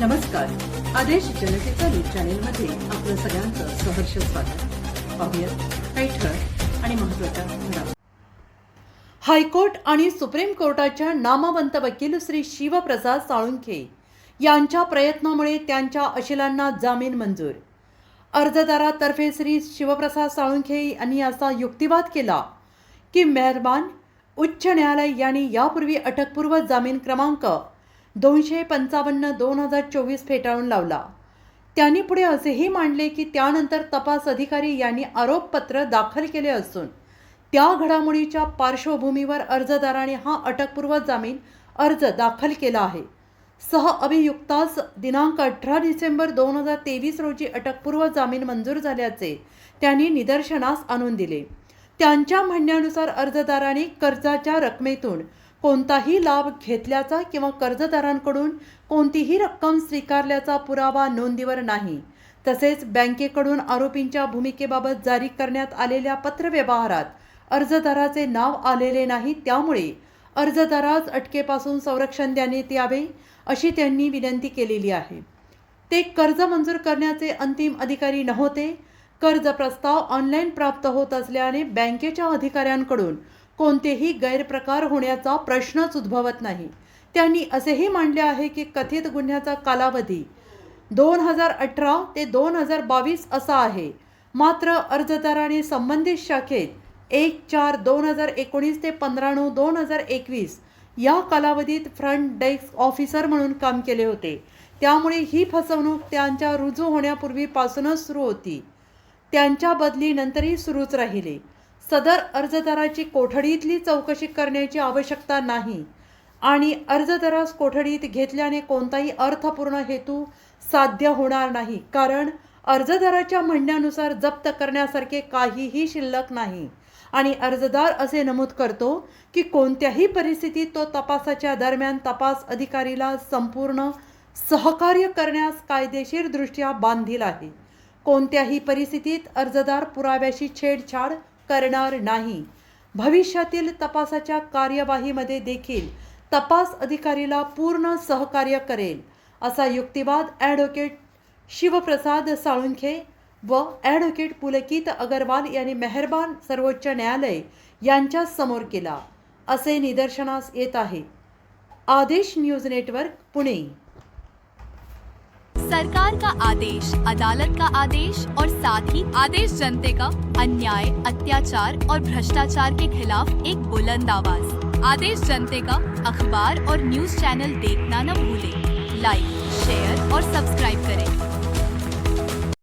नमस्कार. आदेश जनतेचा न्यूज चॅनेलमध्ये आपलं सगळ्यांचं सहर्ष स्वागत. पाहूयात काही ठळक आणि महत्त्वाच्या घडामोडी. हायकोर्ट आणि सुप्रीम कोर्टाच्या नामवंत वकील श्री शिवप्रसाद साळुंखे यांच्या प्रयत्नामुळे त्यांच्या अशिलांना जामीन मंजूर. अर्जदारातर्फे श्री शिवप्रसाद साळुंखे यांनी असा युक्तिवाद केला की मेहरबान उच्च न्यायालय यांनी यापूर्वी अटकपूर्व जामीन क्रमांक दोनशे पंचावन्न दोन हजार चोवीस फेटाळून लावला. त्यांनी पुढे असेही मांडले की त्यानंतर तपास अधिकारी यांनी आरोपपत्र दाखल केले असून त्या घडामोडीच्या पार्श्वभूमीवर अर्जदाराने हा अटकपूर्व जामीन अर्ज दाखल केला आहे. सह अभियुक्तास दिनांक अठरा डिसेंबर दोन हजार तेवीस रोजी अटकपूर्व जामीन मंजूर झाल्याचे त्यांनी निदर्शनास आणून दिले. त्यांच्या म्हणण्यानुसार अर्जदाराने कर्जाच्या रकमेतून कोणताही लाभ घेतल्याचा किंवा कर्जदारांकडून कोणतीही रक्कम स्वीकारल्याचा पुरावा नोंदीवर नाही. तसेच बँकेकडून आरोपींच्या भूमिकेबाबत जारी करण्यात आलेल्या पत्रव्यवहारात अर्जदाराचे नाव आलेले नाही त्यामुळे अर्जदारास अटकेपासून संरक्षण देण्यात यावे अशी त्यांनी विनंती केलेली आहे. ते कर्ज मंजूर करण्याचे अंतिम अधिकारी नव्हते. कर्ज प्रस्ताव ऑनलाईन प्राप्त होत असल्याने बँकेच्या अधिकाऱ्यांकडून कोणतेही गैरप्रकार होण्याचा प्रश्नच उद्भवत नाही. त्यांनी असेही मांडले आहे की कथित गुन्ह्याचा कालावधी दोन हजार अठरा ते दोन हजार बावीस असा आहे. मात्र अर्जदाराने संबंधित शाखेत एक चार दोन हजार एकोणीस ते पंधरा नऊ दोन हजार एकवीस या कालावधीत फ्रंट डेस्क ऑफिसर म्हणून काम केले होते. त्यामुळे ही फसवणूक त्यांच्या रुजू होण्यापूर्वीपासूनच सुरू होती. त्यांच्या बदलीनंतरही सुरूच राहिले. सदर अर्जदाराची कोठडीतली चौकशी करण्याची आवश्यकता नाही आणि अर्जदारास कोठडीत घेतल्याने कोणताही अर्थपूर्ण हेतू साध्य होणार नाही कारण अर्जदाराच्या म्हणण्यानुसार जप्त करण्यासारखे काहीही शिल्लक नाही. आणि अर्जदार असे नमूद करतो की कोणत्याही परिस्थितीत तो तपासाच्या दरम्यान तपास अधिकारीला संपूर्ण सहकार्य करण्यास कायदेशीरदृष्ट्या बांधील आहे. कोणत्याही परिस्थितीत अर्जदार पुराव्याशी छेडछाड करणार नाही. भविष्यातील तपासाच्या कार्यवाहीमध्ये देखील तपास अधिकारीला पूर्ण सहकार्य करेल असा युक्तिवाद ॲडव्होकेट शिवप्रसाद साळुंखे व ॲडव्होकेट पुलकित अगरवाल यांनी मेहरबान सर्वोच्च न्यायालय यांच्या समोर केला असे निदर्शनास येत आहे. आदेश न्यूज नेटवर्क पुणे. सरकार का आदेश, अदालत का आदेश और साथ ही आदेश जनते का अन्याय, अत्याचार और भ्रष्टाचार के खिलाफ एक बुलंद आवाज़। आदेश जनते का अखबार और न्यूज़ चैनल देखना न भूले। Like, share